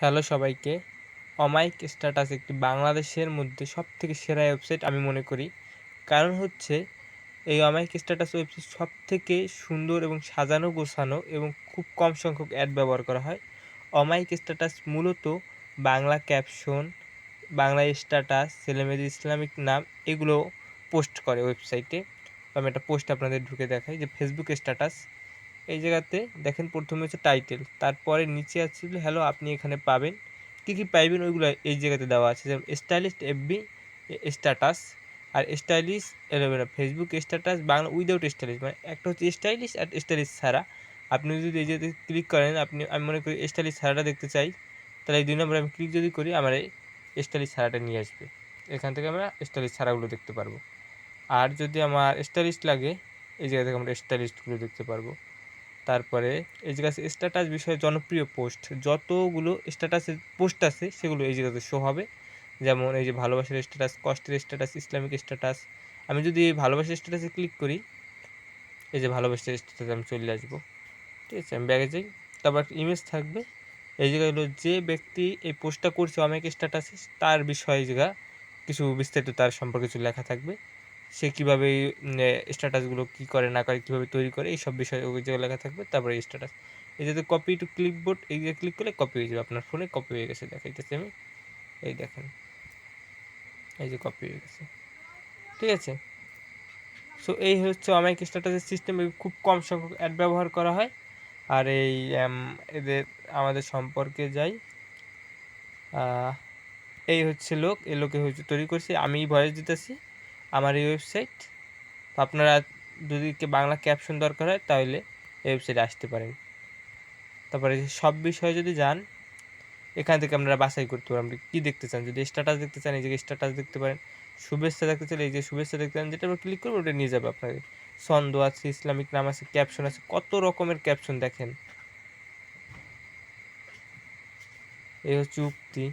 Hello সবাইকে। অমাইক status একটি বাংলাদেশের মধ্যে সব থেকে সেরা ওয়েবসাইট আমি মনে করি। কারণ হচ্ছে, এই অমাইক স্ট্যাটাস ওয়েবসাইট সব থেকে সুন্দর এবং সাজানো, গোছানো এবং খুব কম সংখ্যক অ্যাড ব্যবহার করা হয়। অমাইক স্ট্যাটাস মূলত বাংলা ক্যাপশন বাংলা স্ট্যাটাস ছেলেমেয়েদের ইসলামিক নাম এগুলো পোস্ট করে ওয়েবসাইটে আমি একটা পোস্ট আপনাদের ঢুকে দেখাই, যে ফেসবুক স্ট্যাটাস এই জায়গাতে দেখেন প্রথমে হচ্ছে টাইটেল তারপরে নিচে আছে হ্যালো আপনি এখানে পাবেন। কী কী পাইবেন ওইগুলো এই জায়গাতে দেওয়া আছে। যেমন স্টাইলিস্ট এফবি স্ট্যাটাস আর stylish aloe vera Facebook status Bangla without stylish মানে একটা হচ্ছে স্টাইলিশ আর স্টাইলিশ ছাড়া। আপনি যদি এই যে ক্লিক করেন, আপনি, আমি মনে করি স্টাইলিশ ছাড়াটা দেখতে চাই, তাহলে এই দুই নম্বরে আমি ক্লিক যদি করি, আমার এই স্টাইলিশ ছাড়াটা নিয়ে আসবে। এখান থেকে আমরা স্টাইলিশ ছাড়াগুলো দেখতে পারব। আর যদি আমার স্টাইলিশ লাগে, এই জায়গা থেকে আমরা স্টাইলিশগুলো দেখতে পারব। তারপরে এই জায়গায় স্ট্যাটাস বিষয়ে জনপ্রিয় পোস্ট যতগুলো স্ট্যাটাসের পোস্ট আছে, সেগুলো এই জায়গাতে শো হবে। যেমন এই যে ভালোবাসার স্ট্যাটাস কষ্টের স্ট্যাটাস ইসলামিক স্ট্যাটাস আমি যদি ভালোবাসার স্ট্যাটাসে ক্লিক করি, এই যে ভালোবাসার স্ট্যাটাসে আমি চলে আসব। ঠিক আছে, আমি ব্যাগে যাই। তারপর একটা ইমেজ থাকবে। এই জায়গায় হলো যে ব্যক্তি এই পোস্টটা করছে অনেক স্ট্যাটাসে তার বিষয়ে জায়গা কিছু বিস্তারিত তার সম্পর্কে কিছু লেখা থাকবে। সে কীভাবে স্ট্যাটাসগুলো কী করে, না করে, কীভাবে তৈরি করে এই সব বিষয়ে জায়গায় লেখা থাকবে। তারপরে স্ট্যাটাস এই যাতে কপি টু ক্লিকবোর্ড এই যে ক্লিক করলে কপি হয়ে যাবে আপনার ফোনে কপি হয়ে গেছে, দেখাইতেছি আমি। এই দেখেন। এই যে কপি হয়ে গেছে। ঠিক আছে? সো এই হচ্ছে অমাইক স্ট্যাটাসের সিস্টেমে খুব কম সংখ্যক অ্যাড ব্যবহার করা হয়। আর এই এদের, আমাদের সম্পর্কে যাই এই হচ্ছে লোক। এই লোকে হচ্ছে তৈরি করছি। আমি ভয়েস দিতেছি। আমার এই ওয়েবসাইট আপনারা যদি বাংলা ক্যাপশন দরকার হয়, তাহলে এই ওয়েবসাইটে আসতে পারেন। তারপরে সব বিষয়ে যদি যান, এখান থেকে আপনারা বাছাই করতে পারেন। আপনি কী দেখতে চান? যদি স্ট্যাটাস দেখতে চান, এই যে স্ট্যাটাস দেখতে পারেন। শুভেচ্ছা দেখতে চান এই যে শুভেচ্ছা দেখতে চান, যেটা ক্লিক করব, ওটা নিয়ে যাবে আপনাকে। ছন্দ আছে, ইসলামিক নাম আছে ক্যাপশন আছে, কত রকমের ক্যাপশন দেখেন। এই হচ্ছে উক্তি।